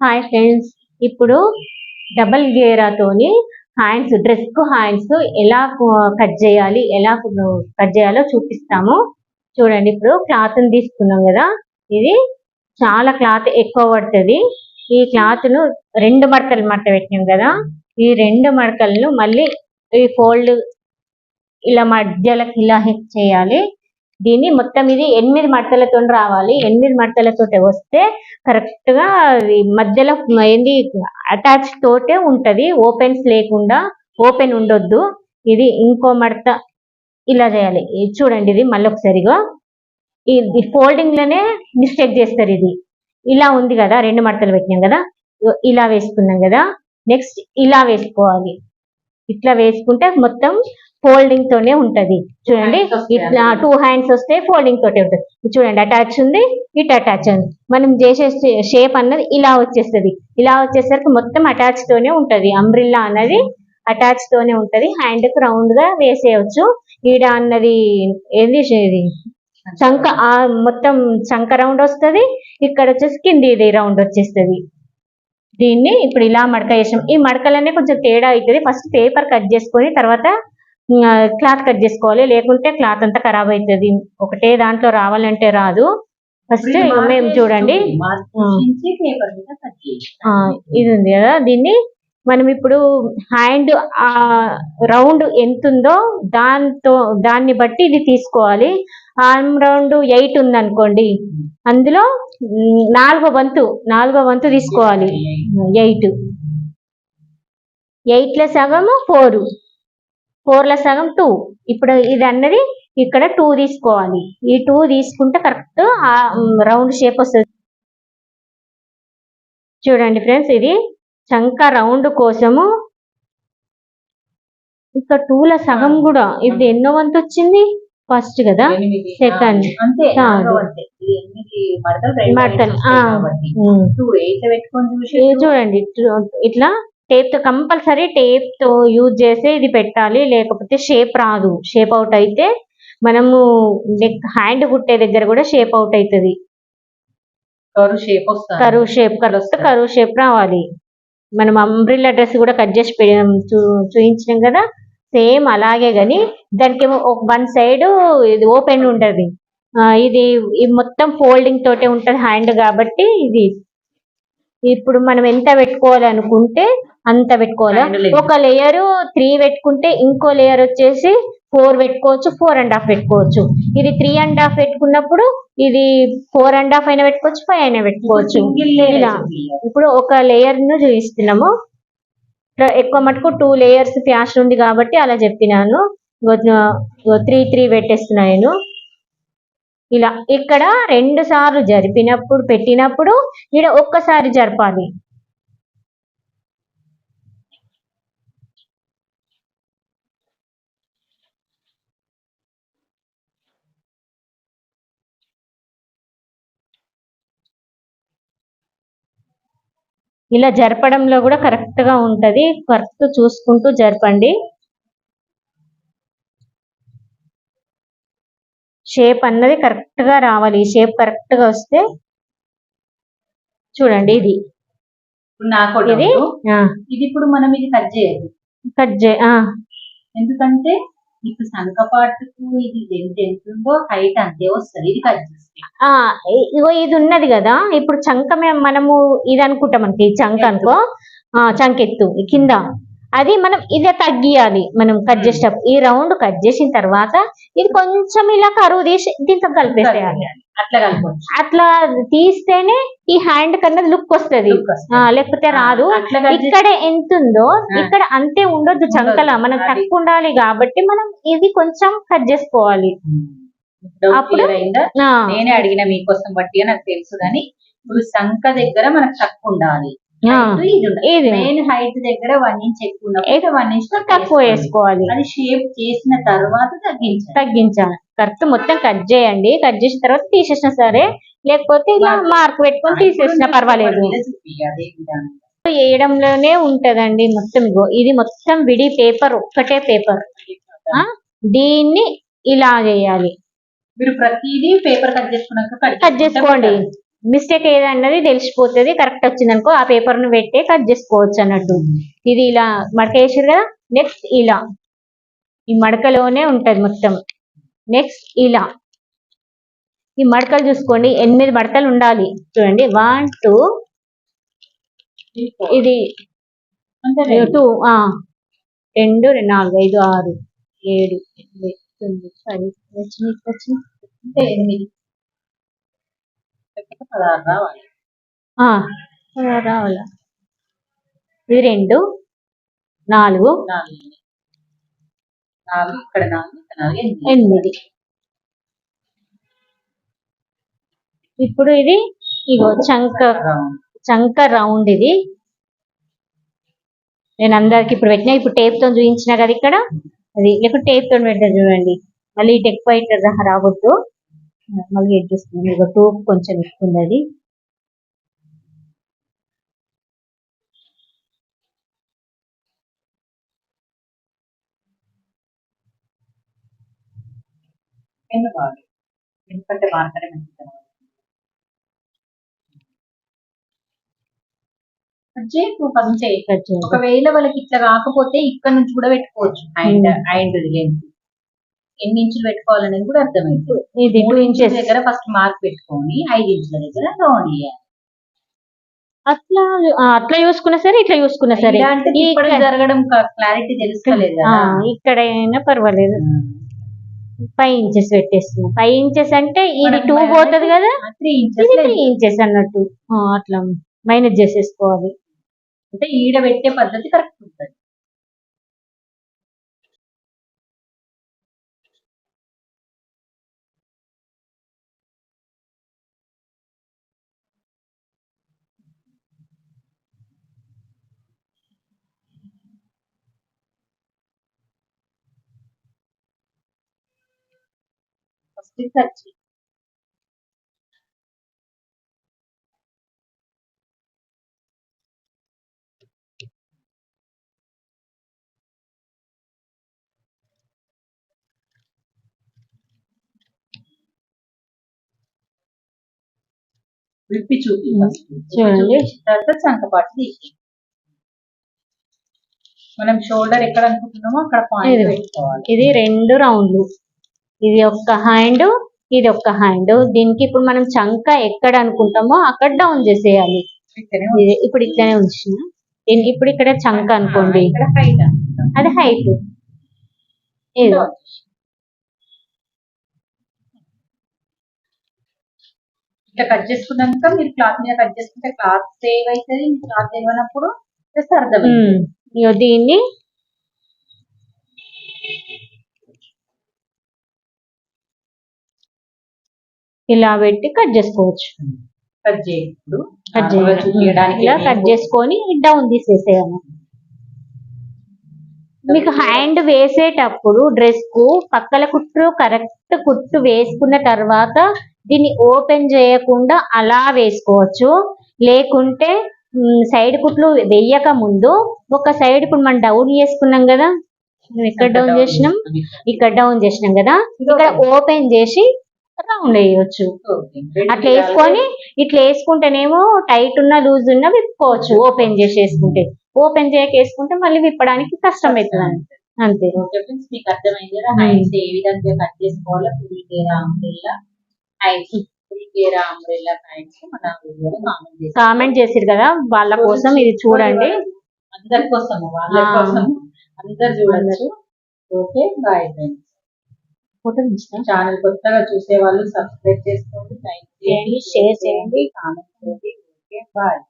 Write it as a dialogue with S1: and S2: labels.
S1: Hi friends ఇప్పుడు double గేరాతోని hands డ్రెస్కు హ్యాండ్స్ ఎలా కట్ చేయాలి ఎలా కట్ చేయాలో చూపిస్తాము. చూడండి ఇప్పుడు క్లాత్ తీసుకున్నాం కదా. ఇది చాలా క్లాత్ ఎక్కువ పడుతుంది. ఈ క్లాత్ను రెండు మడతలు మడత పెట్టినాం కదా. ఈ రెండు మడతలను మళ్ళీ ఈ ఫోల్డ్ ఇలా మధ్యలోకి ఇలా హెక్ చేయాలి. దీన్ని మొత్తం ఇది ఎనిమిది మడతలతో రావాలి. ఎనిమిది మడతలతో వస్తే కరెక్ట్గా మధ్యలో ఏంది అటాచ్ తోటే ఉంటది. ఓపెన్స్ లేకుండా ఓపెన్ ఉండొద్దు. ఇది ఇంకో మడత ఇలా చేయాలి. చూడండి ఇది మళ్ళీ ఒకసారిగా. ఇది ఫోల్డింగ్లోనే మిస్టేక్ చేస్తారు ఇది. ఇలా ఉంది కదా రెండు మడతలు పెట్టినాం కదా. ఇలా వేసుకున్నాం కదా. నెక్స్ట్ ఇలా వేసుకోవాలి. ఇట్లా వేసుకుంటే మొత్తం ఫోల్డింగ్ తోనే ఉంటది. చూడండి ఇట్లా టూ హ్యాండ్స్ వస్తే ఫోల్డింగ్ తోటే ఉంటది. చూడండి అటాచ్ ఉంది ఇటు అటాచ్ ఉంది. మనం చేసే షేప్ అన్నది ఇలా వచ్చేస్తది. ఇలా వచ్చేసరికి మొత్తం అటాచ్ తోనే ఉంటది. అంబ్రిల్లా అన్నది అటాచ్ తోనే ఉంటది. హ్యాండ్కు రౌండ్గా వేసేయచ్చు. ఈడ అన్నది ఏంది ఇది? ఆ మొత్తం చంక రౌండ్ వస్తది. ఇక్కడ వచ్చేసి కింది ఇది రౌండ్ వచ్చేస్తది. దీన్ని ఇప్పుడు ఇలా మడక చేసాం ఈ మడకలనే కొంచెం తేడా అవుతుంది. ఫస్ట్ పేపర్ కట్ చేసుకొని తర్వాత క్లాత్ కట్ చేసుకోవాలి. లేకుంటే క్లాత్ అంతా ఖరాబ్ అవుతుంది ఒకటే దాంట్లో రావాలంటే రాదు. ఫస్ట్ మేము చూడండి. ఇది ఉంది కదా. దీన్ని మనం ఇప్పుడు హ్యాండ్ రౌండ్ ఎంత ఉందో దాంతో దాన్ని బట్టి ఇది తీసుకోవాలి. ఆర్మ్ రౌండ్ ఎయిట్ ఉంది అనుకోండి అందులో నాలుగో వంతు నాలుగో వంతు తీసుకోవాలి. ఎయిట్. ఎయిట్. లో సగం ఫోర్. ఫోర్లో సగం టూ. ఇప్పుడు ఇది అన్నది ఇక్కడ టూ తీసుకోవాలి. ఈ టూ తీసుకుంటే కరెక్ట్ ఆ రౌండ్ షేప్ వస్తుంది. చూడండి ఫ్రెండ్స్ ఇది చంక రౌండ్ కోసము. ఇంకా టూల సగం కూడా. ఇప్పుడు ఎన్నో వంతు వచ్చింది? ఫస్ట్ కదా?
S2: ఎనిమిది. మడతలు
S1: చూడండి. ఇట్లా- ఇట్లా టేప్తో కంపల్సరీ టేప్తో యూజ్ చేసి ఇది పెట్టాలి. లేకపోతే షేప్ రాదు. షేప్ అవుట్ అయితే మనము నెక్ హ్యాండ్ కుట్టే దగ్గర కూడా షేప్ అవుట్ అవుతుంది
S2: కరు షేప్ వస్తుంది.
S1: కరువు షేప్ కరెక్ట్ కరువు షేప్ రావాలి. మనం అంబ్రిల్లా డ్రెస్ కూడా కట్ చేసి చూపించినాం కదా? సేమ్ అలాగే గాని దానికి ఏమో ఒక వన్ సైడ్ ఇది ఓపెన్ ఉంటది ఇది మొత్తం ఫోల్డింగ్ తోటే ఉంటది హ్యాండ్ కాబట్టి ఇది. ఇప్పుడు మనం ఎంత పెట్టుకోవాలి అనుకుంటే అంత పెట్టుకోవాలి. ఒక లేయర్ త్రీ పెట్టుకుంటే ఇంకో లేయర్ వచ్చేసి ఫోర్ పెట్టుకోవచ్చు ఫోర్ అండ్ హాఫ్ పెట్టుకోవచ్చు. ఇది త్రీ అండ్ హాఫ్ పెట్టుకున్నప్పుడు ఇది ఫోర్ అండ్ హాఫ్ అయినా పెట్టుకోవచ్చు ఫైవ్ అయినా పెట్టుకోవచ్చు. ఇలా. ఇప్పుడు ఒక లేయర్ను చూపిస్తున్నాము. ఎక్కువ మటుకు టూ లేయర్స్ ఫ్యాషన్ ఉంది కాబట్టి అలా చెప్పినాను. త్రీ త్రీ పెట్టేస్తున్నా నేను. ఇలా ఇక్కడ రెండు సార్లు జరిపినప్పుడు పెట్టినప్పుడు ఇక్కడ ఒక్కసారి జరపాలి. ఇలా జరపడంలో కూడా కరెక్ట్గా కరెక్ట్ చూసుకుంటూ జరపండి. షేప్ అన్నది కరెక్ట్గా రావాలి. ఈ షేప్ కరెక్ట్గా వస్తే చూడండి ఇది. ఇది?
S2: ఇది ఇప్పుడు మనం ఇది కట్ చేయాలి.
S1: కట్ చే ఆ,
S2: ఎందుకంటే ఇప్పుడు సంక పాటుకు ఇది ఎంత ఎంత ఉందో హైట్ అంతే వస్తుంది. ఇది కట్ చేస్తే.
S1: ఇగో ఇది ఉన్నది కదా. ఇప్పుడు చంక మనము ఇది అనుకుంటాం మనకి చంక అనుకో. ఆ చంకెత్తు. కింద. అది మనం ఇదే తగ్గియాలి మనం కట్ చేసేటప్పుడు. ఈ రౌండ్ కట్ చేసిన తర్వాత ఇది కొంచెం ఇలా కరువు తీసి దీంతో కలిపేసేయాలి.
S2: అట్లా
S1: తీస్తేనే ఈ హ్యాండ్ కన్నా లుక్ వస్తది. లేకపోతే రాదు. ఇక్కడ ఎంత ఉందో. ఇక్కడ అంతే ఉండొద్దు చంకల. మనకు
S2: అది.
S1: తక్కువ ఉండాలి కాబట్టి మనం ఇది కొంచెం కట్ చేసుకోవాలి. అప్పుడు-
S2: నేనే అడిగిన మీకోసం బట్టి నాకు తెలుసు కానీ ఇప్పుడు సంక దగ్గర మనకు తక్కువ ఉండాలి. ఇది మెయిన్ హైట్ దగ్గర వన్ ఇంచ్ ఎక్కువ వన్ ఇంచ్
S1: తక్కువ వేసుకోవాలి.
S2: అది షేప్ చేసిన తర్వాత తగ్గించాలి.
S1: తగ్గించాలి. కరెక్ట్ మొత్తం కట్ చేయండి. కట్ చేసిన తర్వాత తీసేసినా సరే లేకపోతే ఇలా మార్క్ పెట్టుకొని తీసేసినా పర్వాలేదు. వేయడంలోనే ఉంటదండి మొత్తం ఇగో. ఇది మొత్తం విడి పేపర్ ఒక్కటే పేపర్? దీన్ని ఇలా చేయాలి
S2: మీరు ప్రతిదీ పేపర్ కట్ చేసుకున్నాక
S1: కట్ చేసుకోండి. మిస్టేక్ ఏదన్నది తెలిసిపోతుంది కరెక్ట్ వచ్చిందనుకో ఆ పేపర్ను పెట్టే కట్ చేసుకోవచ్చు అన్నట్టు ఇది ఇలా మడక వేసారు కదా నెక్స్ట్ ఇలా. ఈ మడకలోనే ఉంటుంది మొత్తం. నెక్స్ట్ ఇలా. ఈ మడకలు చూసుకోండి ఎనిమిది మడకలు ఉండాలి. చూడండి వన్ టూ ఇది టూ రెండు నాలుగు ఐదు ఆరు ఏడు ఎనిమిది తొమ్మిది పది వచ్చింది
S2: వచ్చింది ఎనిమిది లేకపోతే పదహారు రావాలి.
S1: ఇది రెండు నాలుగు
S2: నాలుగు. నాలుగు ఇక్కడ నాలుగు ఇక్కడ నాలుగు ఎనిమిది.
S1: ఇప్పుడు ఇది ఇగో చంక చంక రౌండ్ ఇది. నేను అందరికి ఇప్పుడు పెట్టినా ఇప్పుడు టేప్తో చూపించిన కదా ఇక్కడ? అది లేకపోతే టేప్తో పెట్టా చూడండి. మళ్ళీ ఇటు రా- రావద్దు మళ్ళీ ఎడ్ చూస్తుంది ఇక టూ కొంచెం ఎక్కువ అది
S2: ఎందుకంటే మంచిది. ఒకవేళ వాళ్ళకి ఇట్లా కాకపోతే ఇక్కడ నుంచి కూడా పెట్టుకోవచ్చు. Hand hand length. ఎన్ని ఇంచులు పెట్టుకోవాలనేది కూడా అర్థమైంది.
S1: ఇది
S2: మూడు ఇంచుల
S1: ఇంచెస్.
S2: దగ్గర ఫస్ట్ మార్క్ పెట్టుకొని ఐదు ఇంచుల దగ్గర రౌండ్ చేయాలి.
S1: అట్లా అట్లా చూసుకున్నా సరే ఇట్లా చూసుకున్నా సరే.
S2: అంటే
S1: ఇక్కడ-
S2: జరగడం క్లారిటీ తెలుస్తలేదు
S1: ఆ,
S2: కదా
S1: ఇక్కడైనా పర్వాలేదు. ఫైవ్ ఇంచెస్ పెట్టేస్తున్నాం. ఫైవ్ ఇంచెస్ అంటే ఇది టూ పోతుంది కదా.
S2: త్రీ ఇంచెస్
S1: త్రీ ఇంచెస్ అన్నట్టు. అట్లా మైనస్ చేసేసుకోవాలి.
S2: అంటే ఈడ పెట్టే పద్ధతి కరెక్ట్ ఉంటుంది. ఫస్ట్ విప్పి చూపి
S1: చూడండి.
S2: తర్వాత చంకపాటు తీసి. మనం షోల్డర్ ఎక్కడ అనుకుంటున్నామో అక్కడ పాయింట్
S1: ఇది. రెండు రౌండ్లు ఇది ఒక్క హ్యాండ్ ఇది ఒక్క హ్యాండ్ దీనికి ఇప్పుడు మనం చంక ఎక్కడ అనుకుంటామో అక్కడ డౌన్ చేసేయాలి. ఇప్పుడు ఇట్లనే ఉంచిన. దీన్ని ఇప్పుడు ఇక్కడ చంక అనుకోండి. అది హైట్ ఇది
S2: ఇట్లా కట్ చేసుకున్నాక మీరు క్లాత్ మీద కట్ చేసుకుంటే క్లాత్ సేవ్ అవుతుంది క్లాత్ ఇవ్వనప్పుడు జస్ట్ అర్థం
S1: దీన్ని ఇలా పెట్టి కట్ చేసుకోవచ్చు.
S2: కట్ చేయప్పుడు
S1: కట్ ఇలా కట్ చేసుకొని డౌన్ తీసేసేయాలి మీకు హ్యాండ్ వేసేటప్పుడు డ్రెస్కు పక్కల కుట్టు కరెక్ట్ కుట్టు వేసుకున్న తర్వాత దీన్ని ఓపెన్ చేయకుండా అలా వేసుకోవచ్చు. లేకుంటే సైడ్ కుట్లు వేయక ముందు ఒక సైడ్ ఇప్పుడు మనం డౌన్ చేసుకున్నాం కదా. మనం ఎక్కడ డౌన్ చేసినాం. ఇక్కడ డౌన్ చేసినాం కదా. ఇక్కడ ఓపెన్ చేసి రౌండ్ వేయవచ్చు అట్లా వేసుకొని ఇట్లా వేసుకుంటేనేమో టైట్ ఉన్న లూజ్ ఉన్న విప్పుకోవచ్చు ఓపెన్ చేసి వేసుకుంటే ఓపెన్ చేయక వేసుకుంటే మళ్ళీ విప్పడానికి కష్టం అవుతుంది అంతే
S2: ఫ్రెండ్స్ మీకు అర్థమైంది కదా హ్యాండ్స్ ఏ విధంగా కట్ చేసుకోవాలో? Full gear umbrella hands full gear umbrella hands మన వీడియోలో కామెంట్
S1: కామెంట్ చేసిరు కదా వాళ్ళ కోసం ఇది చూడండి.
S2: అందరి కోసం వాళ్ళ. కోసం అందరు చూడొచ్చు. Okay bye friends
S1: photo
S2: channel కొత్తగా చూసే వాళ్ళు సబ్స్క్రైబ్ చేసుకోండి లైక్
S1: చేయండి, షేర్ చేయండి.
S2: కామెంట్ చేయండి. Okay bye